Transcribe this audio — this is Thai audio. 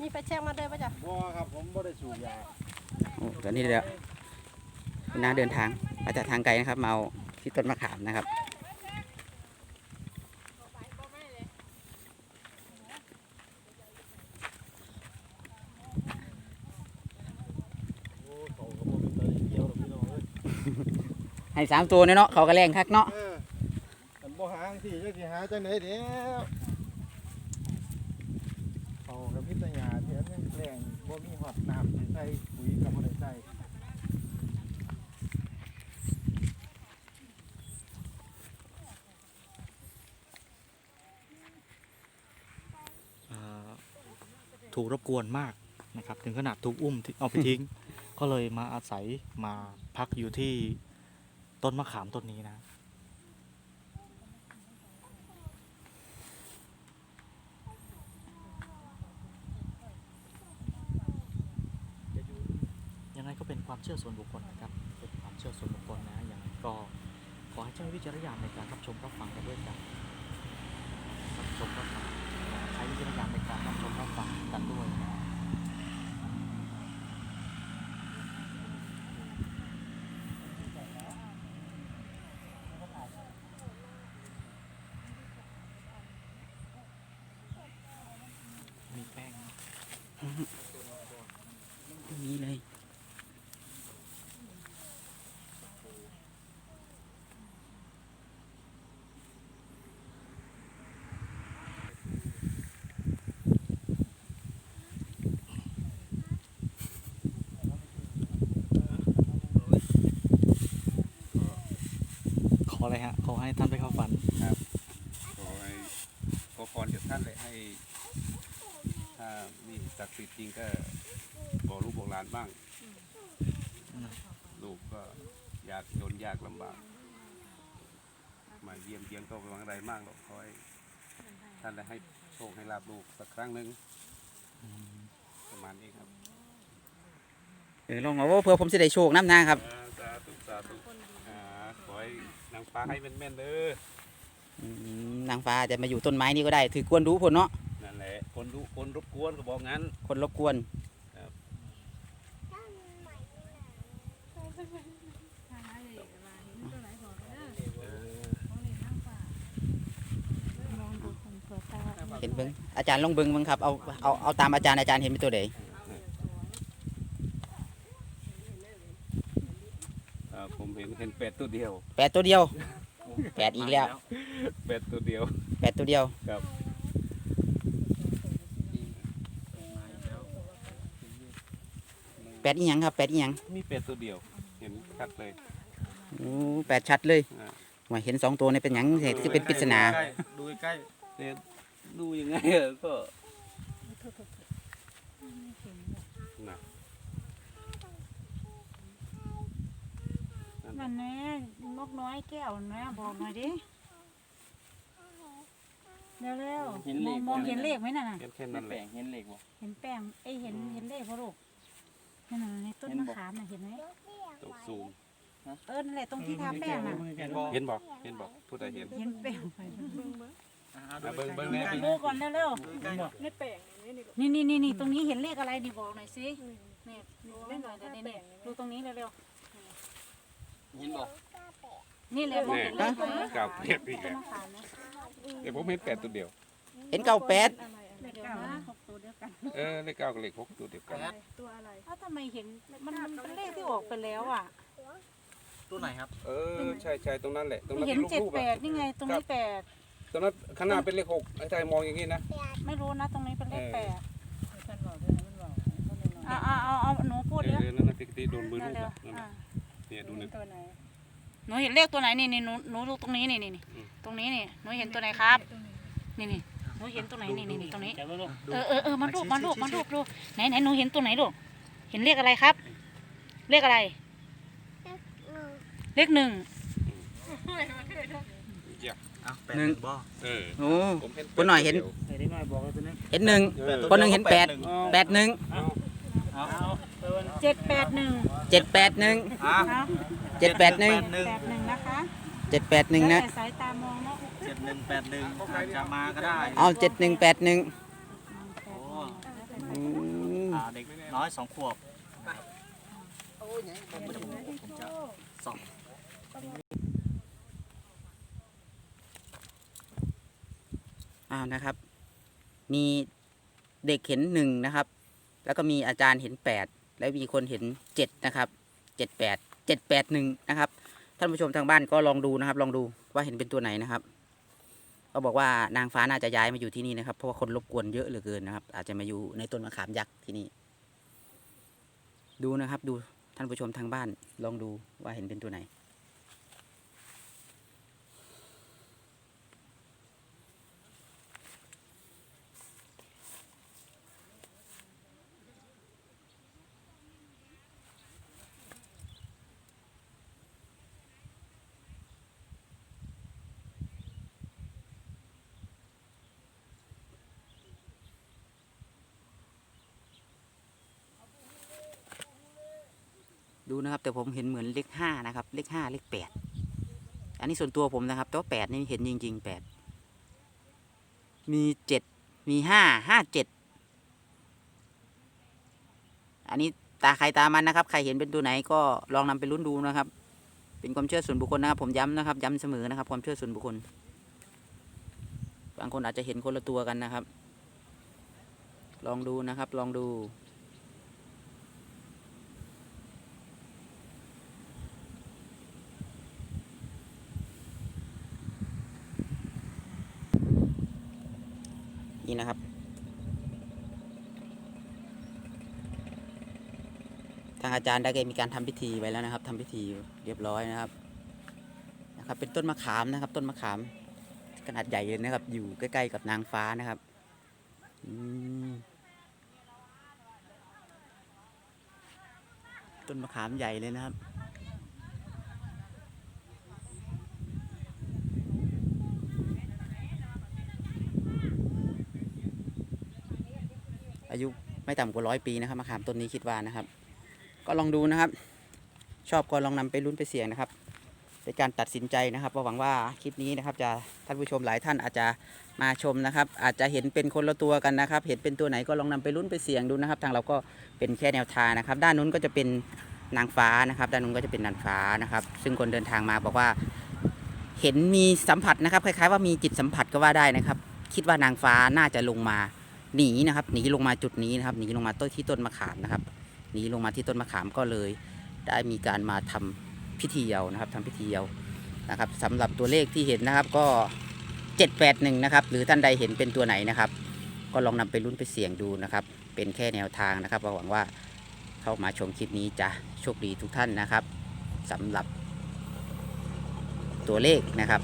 มีไฟแช็กมาด้วยป่ะจ๊ะบ่ครับผมบ่ได้สูบยาโอ้ตอนนี้เดี๋ยวคุณน้าเดินทางมาจากทางไกลนะครับ มาเอาที่ต้นมะขามนะครับ โอ้เขาก็บ่เป็นตาเกี่ยวหรอกพี่น้องเอ้ยให้สามตัวเนี่ยเนาะเขาก็แรงคักเนาะเออมันบ่หาจังซี่จักสิหาจังไดเด้วเขากับ พิษยาเทียนยังแรงบ่มีหอดน้ำสิใส่ปุ๋ยก็บ่ได้ใส่เอ่อถูกรบกวนมากนะครับ ถึงขนาดถูกอุ้มที่เอาไปทิ้ง ก็เลยมาอาศัยมาพักอยู่ที่ต้นมะขามต้นนี้นะ ยังไงก็เป็น ความเชื่อส่วนบุคคลนะครับเป็นความเชื่อส่วนบุคคลนะอยังไงก็ขอให้ใช้วิจารณญาณในการรับชมรับฟังกันด้วยกันรับชมรับฟังใช้วิจารณญาณในการรับชมรับฟังกันด้วยนะมีแป้งนี่เลย ข ออะไรฮะ ขอให้ท่านไปเข้าฝันขอให้ขอพรจากท่านเลยให้ ถ้ามีศักดิ์สิทธิ์จริงก็บอกลูกบอกหลานบ้าง ลูกก็อยากจนยากลำบาก มาเยี่ยมเยียนก็ไม่หวังอะไรมากหรอกขอให้ท่านได้ให้โชคให้ลาบลูกสักครั้งหนึ่งประมาณนี้ครับ เออลองเอาว่าเพื่อผมจะได้โชคน้ำหน้าครับอ่าสาธุสาธุอ่าขอให้นางฟ้าให้แม่นๆเด้ออืมนางฟ้าจะมาอยู่ต้นไม้นี่ก็ได้ถือกวนรู้ผลเนาะนั่นแหละ คนดูคนรบกวนก็บอกงั้น คนรบกวนเห็นเบิ้งอาจารย์ลองเบิ้งเบิ้งครับเอาเอาเอาตามอาจารย์อาจารย์เห็นเป็นตัวไหน อ่า ผมเห็นเห็นเป็ดตัวเดียวแปดตัวเดียว แปดอีกแล้วเป็ดตัวเดียว แปดตัวเดียวครับ แปดอีหยังครับแปดอีหยังมีเป็ดตัวเดียว เห็นชัดเลยโอ้แปดชัดเลยอ่าว่าเห็นสองตัวนี่เป็นหยังที่เป็นปริศนา ดูใกล้ๆเนี่ยดูยังไงอะก็น่ะ มันแน่นกน้อยแก้วแม่บอกหน่อยดิเร็วเร็วๆมองมองเห็นเลขไหมน่ะน่ะเห็นแค่นั้นแหละเห็นเหล็กบ่ เห็นแป้งเอ้ยเห็นเห็นเลขพ่อลูกนั่นน่ะในต้นมะขามน่ะเห็นไหมตกซูมเออนั่นแหละตรงที่ทาแป้งน่ะเห็นบ่เห็นบอกเห็นบอกผู้ใดเห็นเห็นแป้งไปอ่าอะเบิ่งเบิ่งแน่ดูก่อนเร็วเร็วไม่แปลงนี่นี่ๆนี่นี่นี่นี่ตรงนี้เห็นเลขอะไรนี่บอกหน่อยสินี่ดูเล่นหน่อยเดี๋ยวนี่นี่ดูตรงนี้เร็วเร็ว เห็นบ่ๆนี่แหละมองเห็นเลขไหมเก้าเป็ดอีกต้แล้นวมะขามนะเดี๋ยวผมเห็นเป็ดตัวเดียว เห็นเก้าแปดเลขเก้านะหกตัวเดียวกันเออเลขเก้ากับเลขหกตัวเดียวกันตัวอะไรเอ้าทำไมเห็นมันมันเป็นเลขที่ออกไปแล้วอะตัวไหนครับ เออใช่ใช่ตรงนั้นแหละ ตรงนั้นเห็เป็นนเจ็ดลูกๆแปอะดนี่ไงตรงนี้แปดตรงนั้นข้างหน้าเป็นเลขหกไอ้ชายมองอย่างนี้นะไม่รู้นะตรงนี้เป็นเลขเออแปดอ่าอ่าเอาเอาหนูพูดเดี๋เดี๋ยยววนั่นนะที่ที่โดนมือลูกเร็วอะนั่นๆอ่าน่ะ เนี่ยดูหนึ่ง ตัวไหนหนูเห็นเลขตัวไหนนี่นี่หนูหนูดูตรงนี้นี่นี่นี่อืม ตรงนี้นี่หนูเห็นตัวไหนครับ นี่นี่หนูเห็นตัวไหนนี่นี่นี่ตรงนี้เออเออเออมันรูปมันรูปมันรูปดูไหนไหนหนูเห็นตัวไหนลูกเห็นเลขอะไรครับ เลขอะไร เลขหนึ่งอย่าอ้าวแปดหนึ่งบ่เออโอ้ ผมเห็นคนหน่อยเห็นดีวเห็นได้หน่อยบอกเลยตัวนี้เห็นหนึ่งเออคนหนึ่งเห็นแปดแปดหนึ่งเอา เจ็ดแปดหนึ่งเจ็ดแปดหนึ่งอะเอาเจ็ดแปดหนึ่งหนึ่งแปดหนึ่งนะคะเจ็ดแปดหนึ่งนะแล้วแต่สายตามองเนาะเจ็ดหนึ่งแปดหนึ่งอาจจะมาก็ได้เอาเจ็ดหนึ่งแปดหนึ่งโอ้โอ้น้อยสองขวบผมจะผมจะส่องอ้าวนะครับ มีเด็กเห็นหนึ่งนะครับ แล้วก็มีอาจารย์เห็นแปดแล้วมีคนเห็นเจ็ดนะครับเจ็ดแปดเจ็ดแปดหนึ่งนะครับ ท่านผู้ชมทางบ้านก็ลองดูนะครับ ลองดูว่าเห็นเป็นตัวไหนนะครับ ก็บอกว่านางฟ้าน่าจะย้ายมาอยู่ที่นี่นะครับ เพราะว่าคนรบกวนเยอะเหลือเกินนะครับ อาจจะมาอยู่ในต้นมะขามยักษ์ที่นี่ ดูนะครับ ดูท่านผู้ชมทางบ้านลองดูว่าเห็นเป็นตัวไหน ดูนะครับ แต่ผมเห็นเหมือนเลขห้านะครับ เลขห้าเลขแปดอันนี้ส่วนตัวผมนะครับ แต่ว่าแปดนี่เห็นจริงๆแปดมีเจ็ดมีห้าห้าเจ็ดอันนี้ตาใครตามันนะครับ ใครเห็นเป็นตัวไหนก็ลองนำไปลุ้นดูนะครับ เป็นความเชื่อส่วนบุคคลนะครับ ผมย้ำนะครับ ย้ำเสมอนะครับ ความเชื่อส่วนบุคคล บางคนอาจจะเห็นคนละตัวกันนะครับ ลองดูนะครับ ลองดู นี่นะครับ ทางอาจารย์ได้มีการทำพิธีไว้แล้วนะครับทำพิธีเรียบร้อยนะครับนะครับ เป็นต้นมะขามนะครับ ต้นมะขาม ขนาดใหญ่เลยนะครับ อยู่ใกล้ๆกับนางฟ้านะครับต้นมะขามใหญ่เลยนะครับ อายุไม่ต่ำกว่าร้อยปีนะครับมะขามต้นนี้คิดว่านะครับ ก็ลองดูนะครับ ชอบก็ลองนำไปลุ้นไปเสี่ยงนะครับเป็นการตัดสินใจนะครับหวังว่าคลิปนี้นะครับจะท่านผู้ชมหลายท่านอาจจะมาชมนะครับ อาจจะเห็นเป็นคนละตัวกันนะครับ เห็นเป็นตัวไหนก็ลองนำไปลุ้นไปเสี่ยงดูนะครับ ทางเราก็เป็นแค่แนวทางนะครับ ด้านนู้นก็จะเป็นนางฟ้านะครับ ด้านนู้นก็จะเป็นนางฟ้านะครับ ซึ่งคนเดินทางมาบอกว่า เห็นมีสัมผัสนะครับ คล้ายๆว่ามีจิตสัมผัสก็ว่าได้นะครับ คิดว่านางฟ้าน่าจะลงมา หนีนะครับหนีลงมาจุดนี้นะครับหนีลงมาต้นที่ต้นมะขามนะครับหนีลงมาที่ต้นมะขามก็เลย ได้มีการมาทำพิธีเยานะครับทำพิธีเยานะครับสำหรับตัวเลขที่เห็นนะครับก็ 781นะครับหรือท่านใดเห็นเป็นตัวไหนนะครับ ก็ลองนำไปลุ้นไปเสี่ยงดูนะครับ เป็นแค่แนวทางนะครับหวังว่าเข้ามาชมคลิปนี้จะโชคดีทุกท่านนะครับสำหรับตัวเลขนะครับ